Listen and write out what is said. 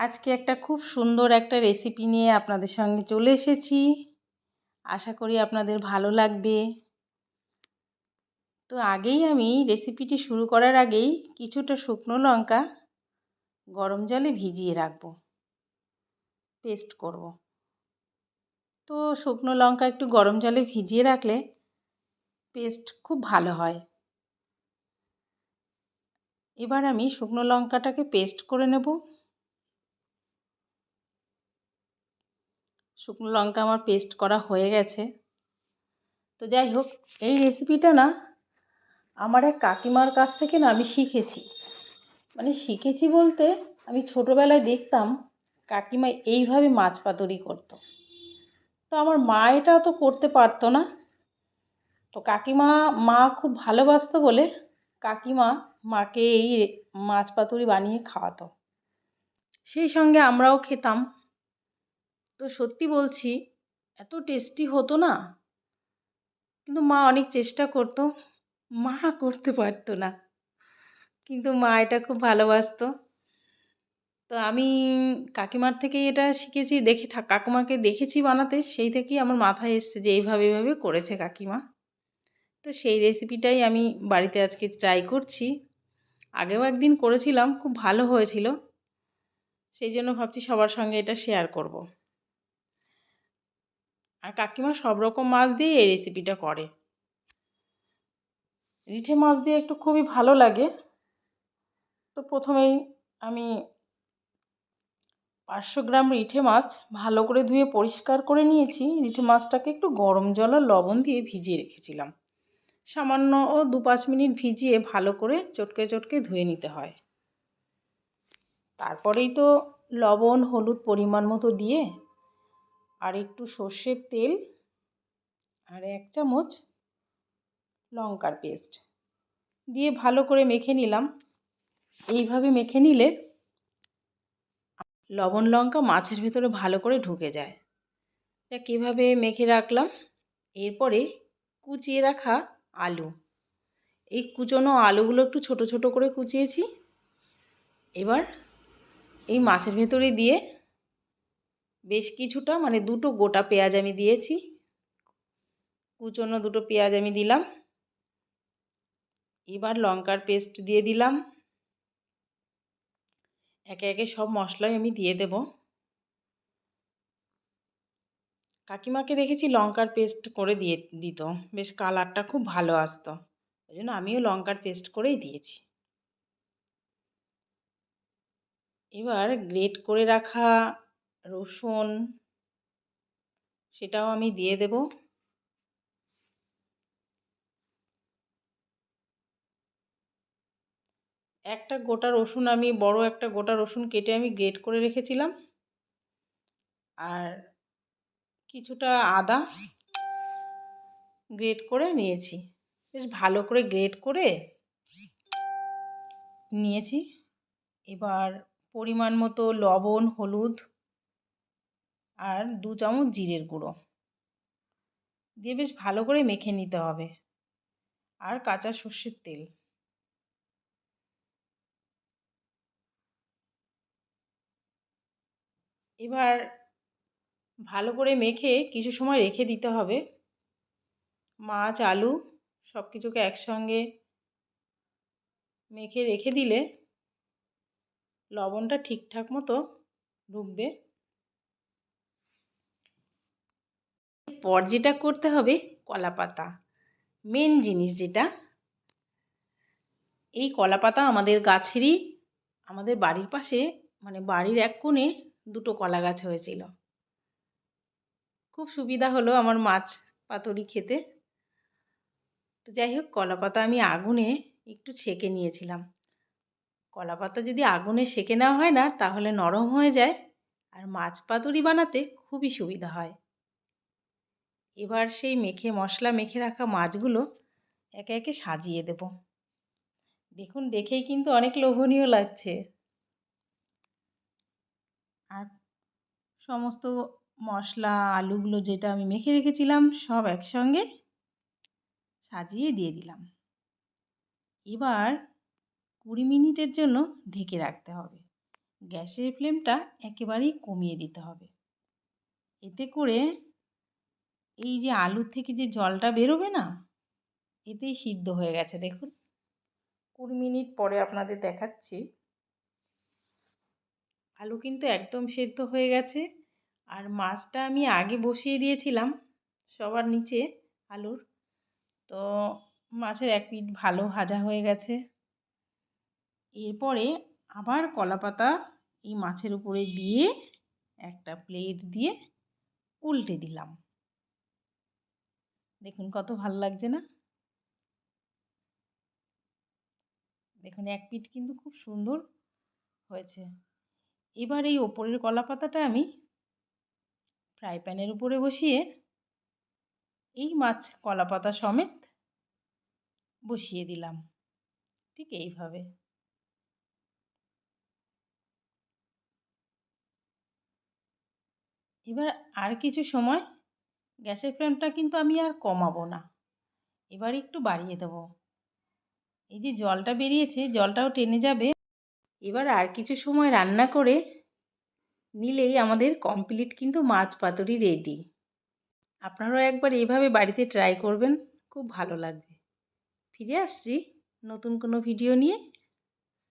আজকে একটা খুব সুন্দর একটা রেসিপি নিয়ে আপনাদের সঙ্গে চলে এসেছি। আশা করি আপনাদের ভালো লাগবে। তো আগেই আমি রেসিপিটি শুরু করার আগেই কিছুটা শুকনো লঙ্কা গরম জলে ভিজিয়ে রাখব। পেস্ট করব। তো শুকনো লঙ্কা একটু গরম জলে ভিজিয়ে রাখলে পেস্ট খুব ভালো হয়। এবার আমি শুকনো লঙ্কাটাকে পেস্ট করে নেব। শুকনো লঙ্কা আমার পেস্ট করা হয়ে গেছে। তো যাই হোক, এই রেসিপিটা না আমার এক কাকিমার কাছ থেকে না আমি শিখেছি। মানে শিখেছি বলতে আমি ছোটোবেলায় দেখতাম কাকিমা এইভাবে মাছ পাতুরি করতো। তো আমার মা এটা তো করতে পারতো না। তো কাকিমা, মা খুব ভালোবাসতো বলে কাকিমা মাকে এই মাছ পাতুরি বানিয়ে খাওয়াতো। সেই সঙ্গে আমরাও খেতাম। তো সত্যি বলছি, এত টেস্টি হতো না। কিন্তু মা অনেক চেষ্টা করতো, মা করতে পারতো না। কিন্তু মা এটা খুব ভালোবাসতো। তো আমি কাকিমার থেকেই এটা শিখেছি, দেখে কাকিমাকে দেখেছি বানাতে, সেই থেকেই আমার মাথায় এসছে যে এইভাবে এইভাবে করেছে কাকিমা। তো সেই রেসিপিটাই আমি বাড়িতে আজকে ট্রাই করছি। আগেও একদিন করেছিলাম, খুব ভালো হয়েছিল। সেই জন্য ভাবছি সবার সঙ্গে এটা শেয়ার করব। আর কাকিমা সব রকম মাছ দিয়ে এই রেসিপিটা করে। রিঠে মাছ দিয়ে একটু খুবই ভালো লাগে। তো প্রথমেই আমি পাঁচশো গ্রাম রিঠে মাছ ভালো করে ধুয়ে পরিষ্কার করে নিয়েছি। রিঠে মাছটাকে একটু গরম জল আর লবণ দিয়ে ভিজিয়ে রেখেছিলাম। সামান্য ও দু পাঁচ মিনিট ভিজিয়ে ভালো করে চটকে চটকে ধুয়ে নিতে হয়। তারপরেই তো লবণ, হলুদ পরিমাণ মতো দিয়ে আর একটু সর্ষের তেল আর এক চামচ লঙ্কার পেস্ট দিয়ে ভালো করে মেখে নিলাম। এইভাবে মেখে নিলে লবণ লঙ্কা মাছের ভেতরে ভালো করে ঢুকে যায়। তা কীভাবে মেখে রাখলাম? এরপরে কুচিয়ে রাখা আলু। এই কুচনো আলুগুলো একটু ছোট ছোট করে কুচিয়েছি। এবার এই মাছের ভেতরে দিয়ে বেশ কিছুটা মানে দুটো গোটা পেঁয়াজ আমি দিয়েছি। কুচনো দুটো পেঁয়াজ আমি দিলাম। এবার লঙ্কার পেস্ট দিয়ে দিলাম। একে একে সব মশলাই আমি দিয়ে দেব। কাকিমাকে দেখেছি লঙ্কার পেস্ট করে দিয়ে দিত। বেশ কালারটা খুব ভালো আসতো। ওই জন্য আমিও লঙ্কার পেস্ট করেই দিয়েছি। এবার গ্রেট করে রাখা রসুন, সেটাও আমি দিয়ে দেব। একটা গোটা রসুন আমি, বড় একটা গোটা রসুন কেটে আমি গ্রেট করে রেখেছিলাম। আর কিছুটা আদা গ্রেট করে নিয়েছি। বেশ ভালো করে গ্রেট করে নিয়েছি। এবার পরিমাণ মতো লবণ, হলুদ আর দু চামচ জিরের গুঁড়ো। দিয়ে বেশ ভালো করে মেখে নিতে হবে। আর কাঁচা সর্ষের তেল। এবার ভালো করে মেখে কিছু সময় রেখে দিতে হবে। মাছ, আলু সব কিছুকে একসঙ্গে মেখে রেখে দিলে লবণটা ঠিকঠাক মতো ঢুকবে। পর যেটা করতে হবে কলা পাতা মেন জিনিস যেটা, এই কলা পাতা আমাদের গাছেরই, আমাদের বাড়ির পাশে মানে বাড়ির এক কোণে দুটো কলা গাছ হয়েছিল। খুব সুবিধা হলো আমার মাছ পাতুরি খেতে। তো যাই হোক কলা পাতা আমি আগুনে একটু ছেঁকে নিয়েছিলাম। কলা পাতা যদি আগুনে সেঁকে নেওয়া হয় না, তাহলে নরম হয়ে যায়। আর মাছ পাতুরি বানাতে খুবই সুবিধা হয়। এবার সেই মেখে, মশলা মেখে রাখা মাছগুলো একে একে সাজিয়ে দেব। দেখুন, দেখেই কিন্তু অনেক লোভনীয় লাগছে। আর সমস্ত মশলা, আলুগুলো যেটা আমি মেখে রেখেছিলাম, সব একসঙ্গে সাজিয়ে দিয়ে দিলাম। এবার কুড়ি মিনিটের জন্য ঢেকে রাখতে হবে। গ্যাসের ফ্লেমটা একেবারেই কমিয়ে দিতে হবে। এতে করে এই যে আলুর থেকে যে জলটা বেরোবে না, এতেই সিদ্ধ হয়ে গেছে, দেখুন। কুড়ি মিনিট পরে আপনাদের দেখাচ্ছি। আলু কিন্তু একদম সেদ্ধ হয়ে গেছে। আর মাছটা আমি আগে বসিয়ে দিয়েছিলাম সবার নিচে আলুর। তো মাছের এক পিঠ ভালো ভাজা হয়ে গেছে। এরপরে আবার কলা পাতা এই মাছের উপরে দিয়ে একটা প্লেট দিয়ে উল্টে দিলাম। দেখুন কত ভালো লাগছে না? দেখুন এক পিঠ কিন্তু খুব সুন্দর হয়েছে। এবার এই ওপরের কলা পাতাটা আমি ফ্রাই প্যানের উপরে বসিয়ে এই মাছ কলা পাতা সমেত বসিয়ে দিলাম। ঠিক এইভাবে। এবার আর কিছু সময় গ্যাসের ফ্লেমটা কিন্তু আমি আর কমাবো না। এবার একটু বাড়িয়ে দেবো। এই যে জলটা বেরিয়েছে, জলটাও টেনে যাবে। এবার আর কিছু সময় রান্না করে নিলেই আমাদের কমপ্লিট কিন্তু মাছ পাতুরি রেডি আপনারাও একবার এইভাবে বাড়িতে ট্রাই করবেন, খুব ভালো লাগবে। ফিরে আসছি নতুন কোনো ভিডিও নিয়ে।